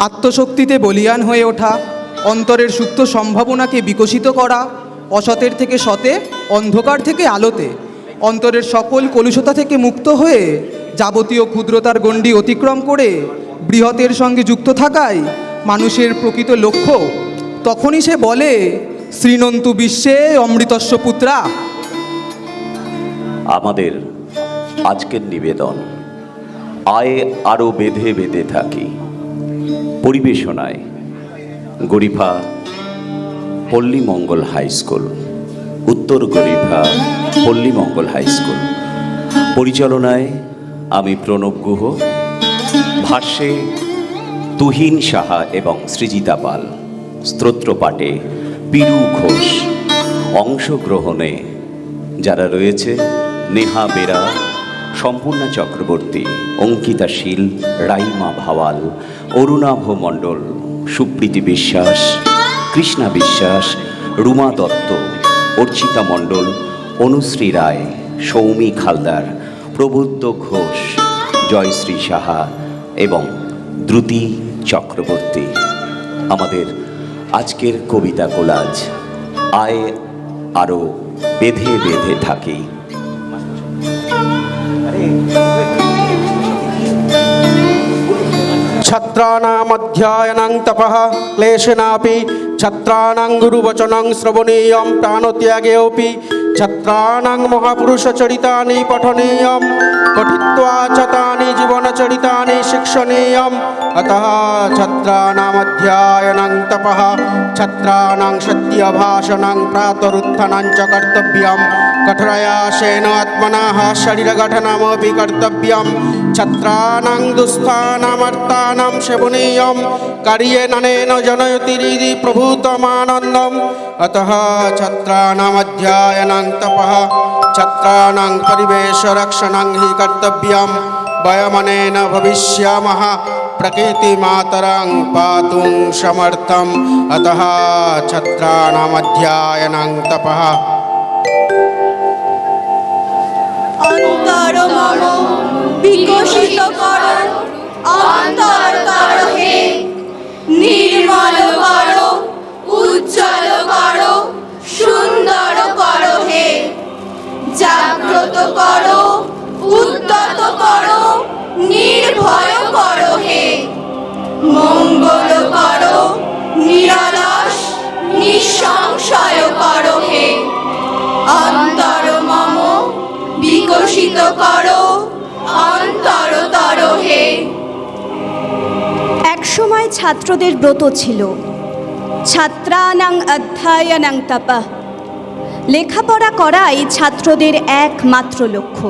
আত্মশক্তিতে বলিয়ান হয়ে ওঠা, অন্তরের সুপ্ত সম্ভাবনাকে বিকশিত করা, অসতের থেকে সতে, অন্ধকার থেকে আলোতে, অন্তরের সকল কলুষতা থেকে মুক্ত হয়ে, যাবতীয় ক্ষুদ্রতার গণ্ডি অতিক্রম করে, বৃহতের সঙ্গে যুক্ত থাকায় মানুষের প্রকৃত লক্ষ্য। তখনই সে বলে, শ্রীনন্তু বিশ্বে অমৃতস্ব পুত্রা। আমাদের আজকের নিবেদন, আয়ে আরও বেঁধে বেঁধে থাকি। পরিবেশনায় গরিফা পল্লীমঙ্গল হাই স্কুল, উত্তর গরিফা পল্লীমঙ্গল হাই স্কুল। পরিচালনায় আমি প্রণব গুহ, ভাষ্যে তুহিন সাহা এবং সৃজিতা পাল। স্তোত্র পাঠে পিরু ঘোষ। অংশগ্রহণে যারা রয়েছে, নেহা বেরা সম্পূর্ণা চক্রবর্তী অঙ্কিতা শীল রাইমা ভাওয়াল, অরুণাভ মণ্ডল, সুপ্রীতি বিশ্বাস, কৃষ্ণা বিশ্বাস, রুমা দত্ত, অর্চিতা মণ্ডল, অনুশ্রী রায়, সৌমি খালদার, প্রবুদ্ধ ঘোষ, জয়শ্রী সাহা এবং দ্রুতি চক্রবর্তী। আমাদের আজকের কবিতা কোলাজ আয় আরও বেঁধে বেঁধে থাকি। छात्राणामध्ययनं तपः क्लेशेनापि छात्राणां गुरुवचनं श्रवणीयं प्राणत्यागेऽपि छात्राणां महापुरुषचरितानि पठनीयं पठित्वा च तानि जीवनचरितानि शिक्षणीयम् अतः छात्राणामध्ययनं तपः छात्राणां सत्यभाषणं प्रातरुत्थानं च कर्तव्यं कठोरयासेन आत्मनः शरीरगठनमपि कर्तव्यं छात्राणां दुःस्थानामर्थानां सेवनीयं कार्येनेन जनयतिरिति प्रभूतमानन्दम् अतः छात्राणामध्ययनं तपः छात्राणां परिवेशरक्षणं हि कर्तव्यं वयमनेन भविष्यामः प्रकृतिमातरं पातुं समर्थम् अतः छात्राणामध्ययनं तपः অন্তর মন বিকশিত কর অন্তর কর হে নির্মল কর জাগ্রত কর, উদ্যত কর, নির্ভয় কর হে। মঙ্গল কর, নিরলস, নিঃসংশয় কর হে। অন্তর মম বিকশিত করো অন্তরতর হে। একসময় ছাত্রদের ব্রত ছিল। ছাত্রানাং অধ্যায়নাং তাপা। লেখাপড়া করাই ছাত্রদের একমাত্র লক্ষ্য।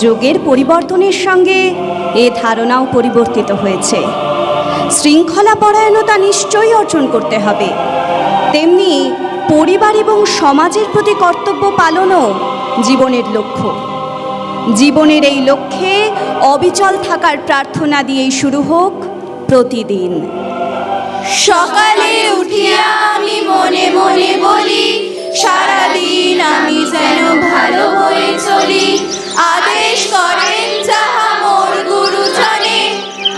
যুগের পরিবর্তনের সঙ্গে এ ধারণাও পরিবর্তিত হয়েছে। শৃঙ্খলা পরায়ণতা নিশ্চয়ই অর্জন করতে হবে। তেমনি পরিবার এবং সমাজের প্রতি কর্তব্য পালনও জীবনের লক্ষ্য। জীবনের এই লক্ষ্যে অবিচল থাকার প্রার্থনা দিয়েই শুরু হোক প্রতিদিন। সকালে উঠিয়া আমি মনে মনে বলি সারাদিন আমি যেন ভালো হয়ে চলি। আদেশ করেন যাহা মোর গুরুজনে।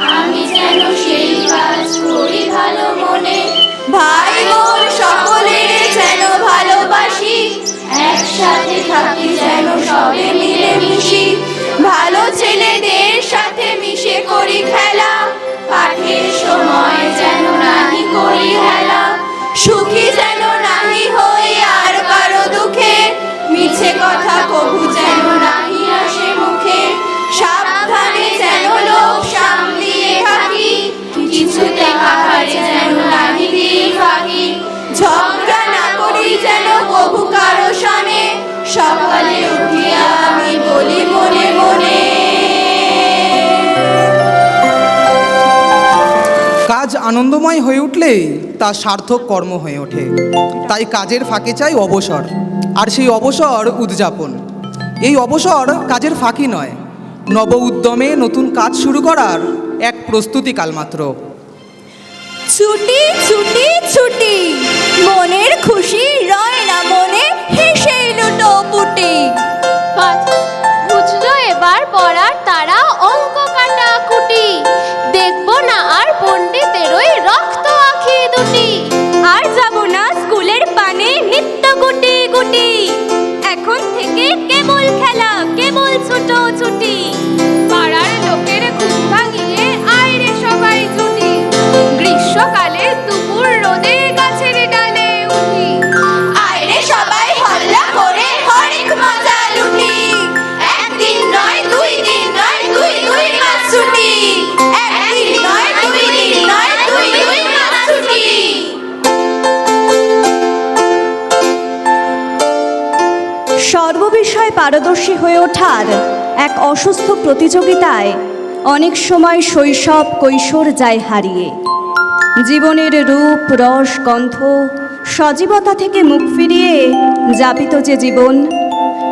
আমি যেন সেই কাজ করি ভালো মনে। ভাই বোন সকলের যেন ভালোবাসি। একসাথে থাকি যেন সবে মিলে মিশি ভালো ছেলেদের আনন্দময় হয়ে উঠলেই তা সার্থক কর্ম হয়ে ওঠে। তাই কাজের ফাঁকে চাই অবসর আর সেই অবসর উদযাপন। এই অবসর কাজের ফাঁকি নয় নব উদ্যমে নতুন কাজ শুরু করার এক প্রস্তুতি কালমাত্র। ছুটি ছুটি ছুটি মনের খুশি রয় না মনে হেসে লুটো পুটি। বুঝলো এবার পড়ার পারদর্শী হয়ে ওঠার এক অসুস্থ প্রতিযোগিতায় অনেক সময় শৈশব কৈশোর যায় হারিয়ে। জীবনের রূপ, রস, গন্ধ সজীবতা থেকে মুখ ফিরিয়ে যাপিত যে জীবন,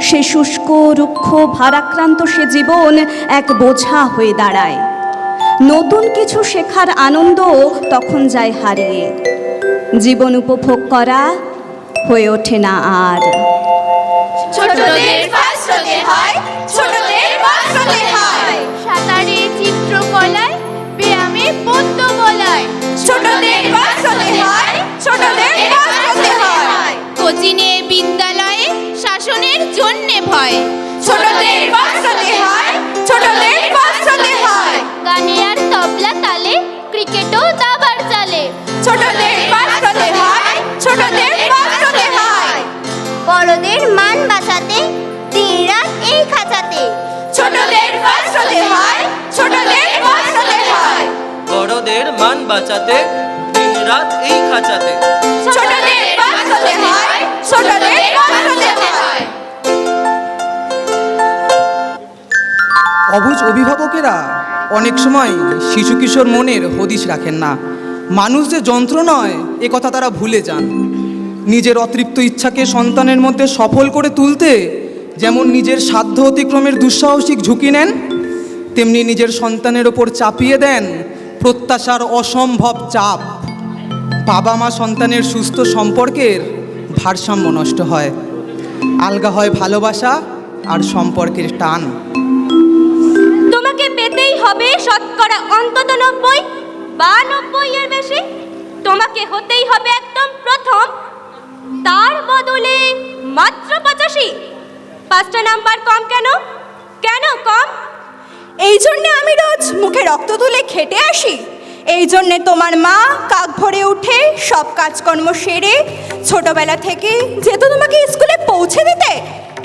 সে শুষ্ক, রুক্ষ, ভারাক্রান্ত সে জীবন এক বোঝা হয়ে দাঁড়ায়। নতুন কিছু শেখার আনন্দ তখন যায় হারিয়ে। জীবন উপভোগ করা হয়ে ওঠে না আর। ছোটদের ফার্স্ট হয় ছোটদের ফার্স্ট হয়। সাঁতারে চিত্রকলায় ব্যায়ামে পদ্য বলায় ছোটদের ফার্স্ট হয় ছোটদের ফার্স্ট হয়। কোচিনে বিদ্যালয়ে শাসনের জন্যে ভয়। ছোটদের ফার্স্ট হয় ছোটদের ফার্স্ট হয়। গানে আর তবলা তালে ক্রিকেটও দাবার চালে। ছোটদের বড়দের মান বাঁচাতে দিন রাত এই খাঁচাতে। ছোটদের হতে হয় ছোটদের হতে হয়। অবুজ অভিভাবকেরা অনেক সময় শিশু কিশোর মনের হদিশ রাখেন না। মানুষ যে যন্ত্র নয় এ কথা তারা ভুলে যান। নিজের অতৃপ্ত ইচ্ছাকে সন্তানের মধ্যে সফল করে তুলতে যেমন নিজের সাধ্য অতিক্রমের দুঃসাহসিক ঝুঁকি নেন তেমনি নিজের সন্তানের ওপর চাপিয়ে দেন প্রত্যাশার অসম্ভব চাপ। বাবা মা সন্তানের সুস্থ সম্পর্কের ভারসাম্য নষ্ট হয়। আলগা হয় ভালোবাসা আর সম্পর্কের টান। তোমাকে পেতেই হবে শতকরা অন্তত নব্বই বা নব্বই এর বেশি। তোমাকে হতেই হবে একদম প্রথম। তার বদলে মাত্র পঁচাশি। পাঁচটা নাম্বার কম কেন? কেন কম? এই জন্যে আমি রোজ মুখে রক্ত তুলে খেটে আসি। এই জন্যে তোমার মা কাক ভরে উঠে সব কাজকর্ম সেরে ছোটবেলা থেকে যেত তোমাকে স্কুলে পৌঁছে দিতে।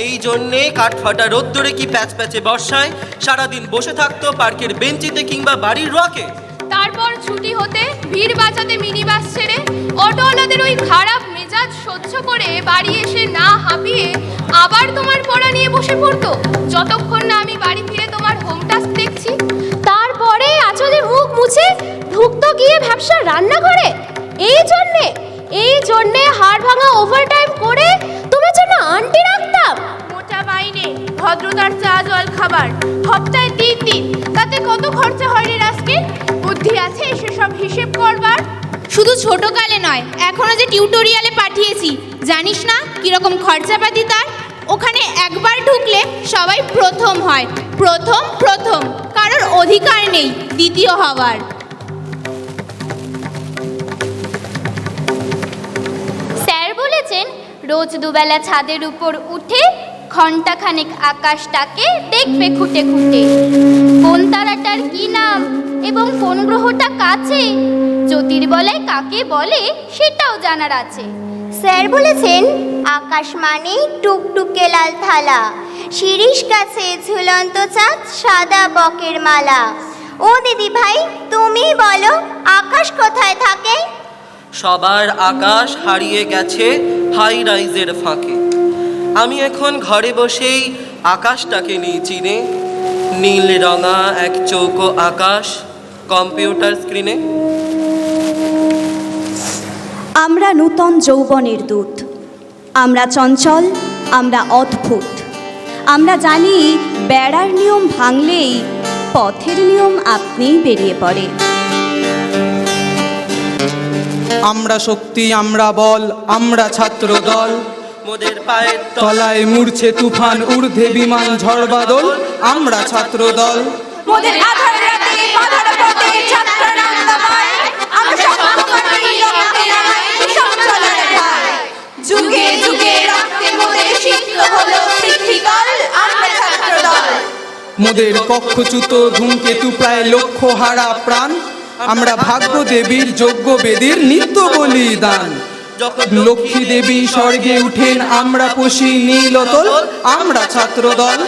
এই জন্যে কাঠফাটা রোদ্দুরে কি প্যাচ প্যাচে বর্ষায় সারাদিন বসে থাকতো পার্কের বেঞ্চিতে কিংবা বাড়ির রকে? তারপর ছুটি হতে ভিড় বাঁচাতে মিনি বাস ছেড়ে অটোওয়ালাদের ওই খারাপ মেজাজ সহ্য করে বাড়ি এসে না হাঁপিয়ে আবার তোমার পড়া নিয়ে বসে পড়তো। যতক্ষণ না আমি বাড়ি টাস্ক দেখছি। তারপরে আচলে মুখ মুছে ঢুকতো গিয়ে ব্যবসা রান্না করে এই জন্যে এই জন্যে হাড় ভাঙা ওভারটাইম করে তোমার জন্য আন্টি রাখতাম মোটা মাইনে ভদ্রতার চা জল খাবার সপ্তাহে তিন দিন। তাতে কত খরচা হয় রে রাস্কে বুদ্ধি আছে সেসব হিসেব করবার? শুধু ছোটকালে নয় এখনও যে টিউটোরিয়ালে পাঠিয়েছি জানিস না কীরকম খরচাপাতি তার? ওখানে একবার ঢুকলে সবাই প্রথম হয়। প্রথম প্রথম। কারোর অধিকার নেই, দ্বিতীয় হওয়ার। স্যার বলেছেন, রোজ দুবেলা ছাদের উপর উঠে ঘন্টাখানেক আকাশটাকে দেখবে খুঁটে খুঁটে। কোন তারাটার কি নাম এবং কোন গ্রহটা কাছে? জ্যোতির্বলয় কাকে বলে সেটাও জানার আছে। স্যার বলেছেন, আকাশ মানে টুকটুকে লাল থালা। শিরিষ কাছে ঝুলন্ত চাঁদ সাদা বকের মালা। ও দিদি ভাই, তুমি বলো, আকাশ কোথায় থাকে? সবার আকাশ হারিয়ে গেছে হাই রাইজের ফাঁকে। আমি এখন ঘরে বসেই আকাশটাকে নিই চিনে। নীল রঙা এক চৌকো আকাশ কম্পিউটার স্ক্রিনে। আমরা নূতন যৌবনের দূত। আমরা চঞ্চল আমরা অদ্ভুত। আমরা জানি বেড়ার নিয়ম ভাঙলেই পথের নিয়ম আপনিই বেরিয়ে পড়ে। আমরা শক্তি আমরা বল আমরা ছাত্র দল মোদের পায়ের তলায় মুড়ছে তুফান ঊর্ধ্বে বিমান ঝড় বাদল। আমরা ছাত্র দল মোদের আধার রাতে বাধার পথে নন্দময় আমরা মোদের সিদ্ধ হলো কক্ষচ্যুত ধূমকেতু প্রায় লক্ষ হারা প্রাণ। আমরা ভাগ্য দেবীর যোগ্য বেদীর নিত্য বলিদান লক্ষ্মী দেবী স্বর্গে উঠেন, আমরা পশি নীলতল আমরা ছাত্রদল।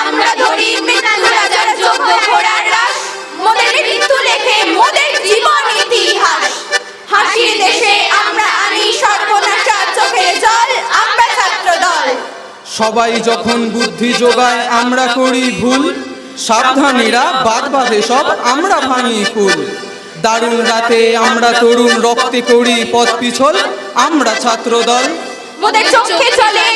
আমরা ধরি মৃত্যু রাজার যোগ্য ঘোড়ার রাস মোদের মৃত্যু লেখে মোদের জীবন ইতিহাস। হাসির দেশে আমরা আনি সর্বনাশা চোখের জল আমরা ছাত্র দল। সবাই যখন বুদ্ধি যোগায় আমরা করি ভুল। সাবধানীরা বাদ বাদে সব আমরা ভাঙি ফুল দারুণ রাতে আমরা তরুণ রক্তে করি পথ পিছল আমরা ছাত্রদল মোদের চোখে চলে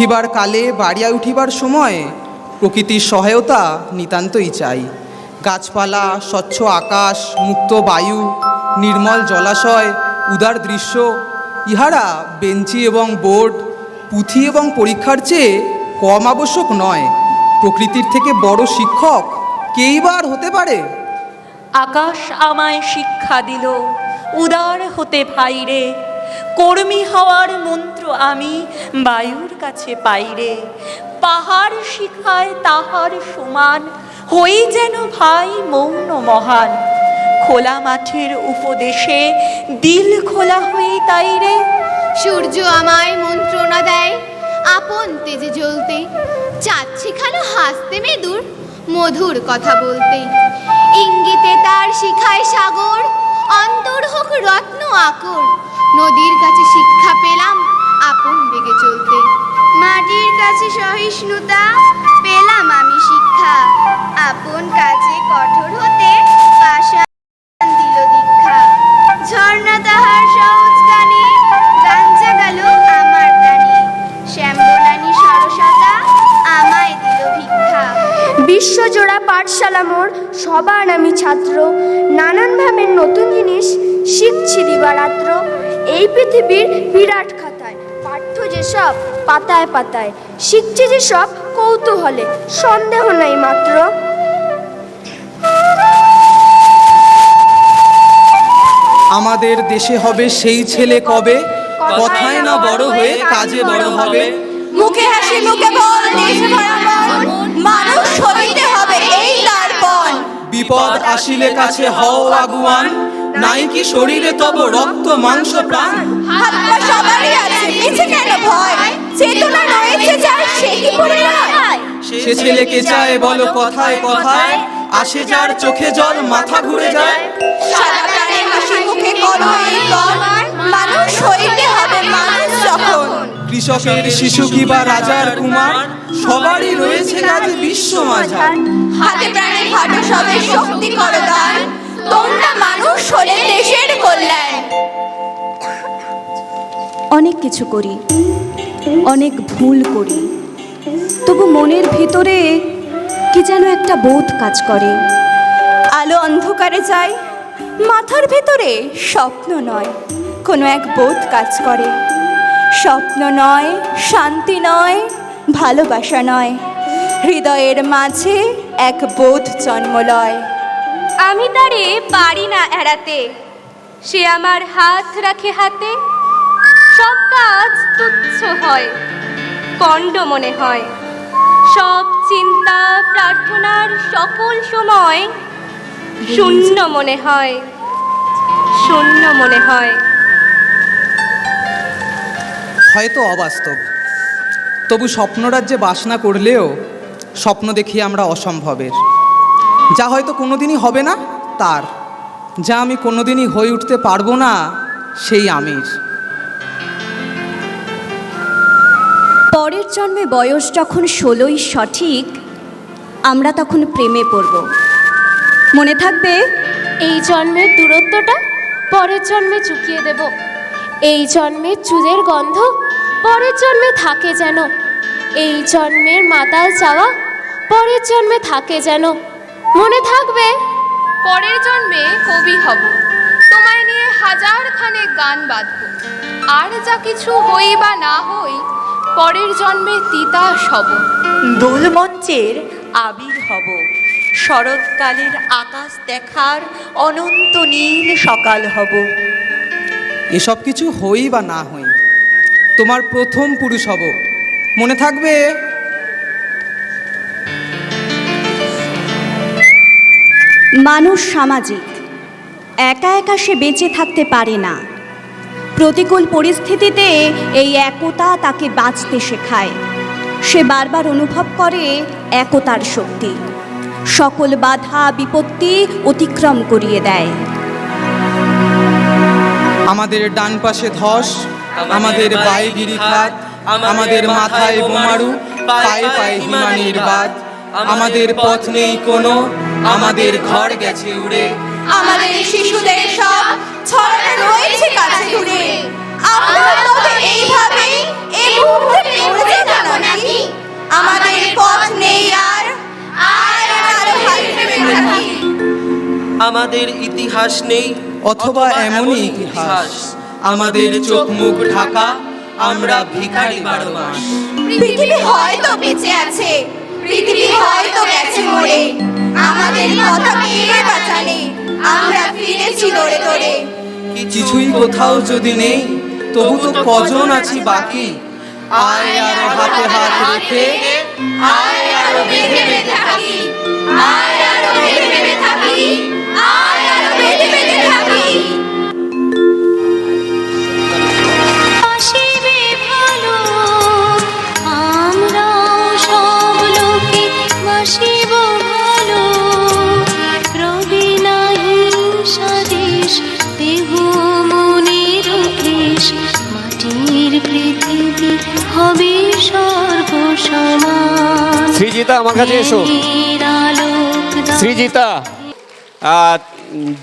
শিখিবার কালে, বাড়িয়া উঠিবার সময় প্রকৃতির সহায়তা নিতান্তই চাই। গাছপালা, স্বচ্ছ আকাশ, মুক্ত বায়ু, নির্মল জলাশয়, উদার দৃশ্য, ইহারা বেঞ্চি এবং বোর্ড, পুঁথি এবং পরীক্ষার চেয়ে কম আবশ্যক নয়। প্রকৃতির থেকে বড় শিক্ষক কেই বার হতে পারে? আকাশ আমায় শিক্ষা দিল, উদার হতে ভাইরে কর্মী হওয়ার মন্ত্র আমি বায়ুর কাছে পাইরে পাহাড় শিখায় তাহার সমান, হই যেন ভাই মৌন মহান। খোলা মাঠের উপদেশে দিল খোলা হয়ে তাইরে সূর্য আমায় মন্ত্রণা দেয়, আপন তেজে জ্বলতে। চাঁদ শেখানো হাসতে মেদুর, মধুর কথা বলতে। ইঙ্গিতে তার শিখায় সাগর, অন্তর হোক রত্ন আকর। নদীর কাছে শিক্ষা পেলাম আপন বেগে চলতে। মাটির কাছে সহিষ্ণুতা পেলাম আমি শিক্ষা। আপন কাছে কঠোর হতে পাশা দীক্ষা। ঝর্ণা তাহার বিশ্বজোড়া পাঠশালা মোর সবার আমি ছাত্র। নানান ভাবের নতুন জিনিস শিখছি দিবারাত্র। এই পৃথিবীর বিরাট খাতায় পাঠ্য যেসব পাতায় পাতায় শিখছে যেসব কৌতূহলে সন্দেহ নাই মাত্র। আমাদের দেশে হবে সেই ছেলে কবে? কথায় না বড় হয়ে কাজে বড় হবে? মুখে হাসি মুখে বল দেশ মানুষ হইতে হবে এই তার বিপদ আসিলে কাছে হও আগুয়ান। নাই কি শরীরে তব রক্ত মাংস প্রাণ? হাত পা সবারই আছে কেন ভয়? চেতনা রয়েছে যার সে কি পরিণয় সে ছেলেকে চায় বলো কথায় কথায় আসে যার চোখে জল মাথা ঘুরে যায়। সারা প্রাণে হাসি মুখে করো এই মানুষ হইতে হবে মানুষ যখন। কৃষকের শিশু কি বা রাজার কুমার? সবারই রয়েছে কাজ বিশ্ব মাঝার। হাতে প্রাণে খাটো সবে শক্তি করো দান। তোমরা মানুষ হলে দেশের কল্যাণ। অনেক কিছু করি, অনেক ভুল করি, তবু মনের ভিতরে কি যেন একটা বোধ কাজ করে। আলো অন্ধকারে যায়, মাথার ভেতরে স্বপ্ন নয়, কোনো এক বোধ কাজ করে। স্বপ্ন নয়, শান্তি নয়, ভালোবাসা নয়, হৃদয়ের মাঝে এক বোধ জন্মলয় আমি তারে পারি না এড়াতে। সে আমার হাত রাখে হাতে, সব কাজ তুচ্ছ হয়, কণ্ড মনে হয়। সব চিন্তা, প্রার্থনার সকল সময় শূন্য মনে হয়, শূন্য মনে হয়। হয়তো অবাস্তব। তবু স্বপ্নরাজ্যে বাসনা করলেও স্বপ্ন দেখি আমরা অসম্ভবের। যা হয়তো কোনোদিনই হবে না, তার। যা আমি কোনোদিনই হয়ে উঠতে পারব না, সেই আমির। পরের জন্মে বয়স যখন ষোলোই সঠিক, আমরা তখন প্রেমে পড়ব। মনে থাকবে, এই জন্মের দূরত্বটা পরের জন্মে চুকিয়ে দেব। এই জন্মের চুলের গন্ধ পরের জন্মে থাকে যেন। এই জন্মের মাতাল চাওয়া পরের জন্মে থাকে যেন। মনে থাকবে? পরের জন্মে কবি হব। তোমায় নিয়ে হাজার খানে গান বাঁধব আর যা কিছু হই বা না হই পরের জন্মে তিতাস হব। দোলমঞ্চের আবির হব। শরৎকালের আকাশ দেখার অনন্ত নীল সকাল হব। এসব কিছু হই বা না হই তোমার প্রথম পুরুষ হব। মনে থাকবে? মানুষ সামাজিক। একা একা সে বেঁচে থাকতে পারে না। প্রতিকূল পরিস্থিতিতে এই একতা তাকে বাঁচতে শেখায়। সে বারবার অনুভব করে একতার শক্তি। সকল বাধা, বিপত্তি অতিক্রম করিয়ে দেয়। আমাদের ডান পাশে ধস, আমাদের বায়ে গিরিখাত, আমাদের মাথায় বোমারু, পায়ে পায়ে হিমানির বাদ আমাদের পথ নেই কোনো আমাদের ঘর গেছে উড়ে। আমাদের শিশুদের সব ছড়ানো রয়েছে কাছে দূরে। আমরা তবে এইভাবে এই মুহূর্তে উড়ে যাব নাকি? আমাদের পথ নেই আর আর আরও আমাদের ইতিহাস নেই অথবা এমনই ইতিহাস। আমাদের চোখ মুখ ঢাকা আমরা ভিখারি বারো মাস। পৃথিবী হয়তো বেঁচে আছে কথা কে বাঁচালে, আমরা ফিরেছি দরে দরে কিছুই কোথাও যদি নেই, তবু তো কজন আছি বাকি? আয় আর হাতে হাত রেখে, আয় আর বেঁধে বেঁধে থাকি। আয় সৃজিতা আমার কাছে এসো। সৃজিতা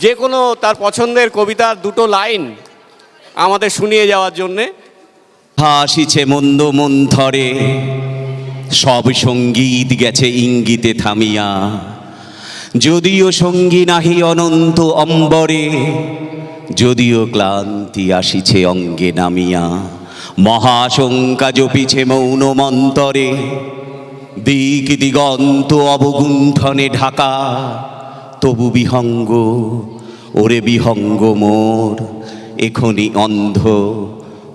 যে কোনো তার পছন্দের কবিতার দুটো লাইন আমাদের শুনিয়ে যাওয়ার জন্যে। হাসিছে মন্দ মন্থরে সব সংগীত গেছে ইঙ্গিতে থামিয়া। যদিও সঙ্গী নাহি অনন্ত অম্বরে যদিও ক্লান্তি আসিছে অঙ্গে নামিয়া। মহাশঙ্কা জপিছে মৌন মন্তরে দিক দিগন্ত অবগুণ্ঠনে ঢাকা, তবু বিহঙ্গ, ওরে বিহঙ্গ মোর, এখনি অন্ধ,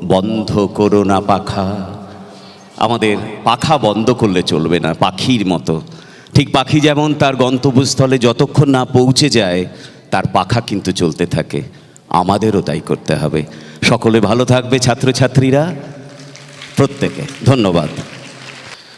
বন্ধ করো না পাখা। আমাদের পাখা বন্ধ করলে চলবে না, পাখির মতো। ঠিক পাখি যেমন তার গন্তব্যস্থলে যতক্ষণ না পৌঁছে যায়, তার পাখা কিন্তু চলতে থাকে। আমাদেরও তাই করতে হবে। সকলে ভালো থাকবে ছাত্রছাত্রীরা। প্রত্যেকে, ধন্যবাদ।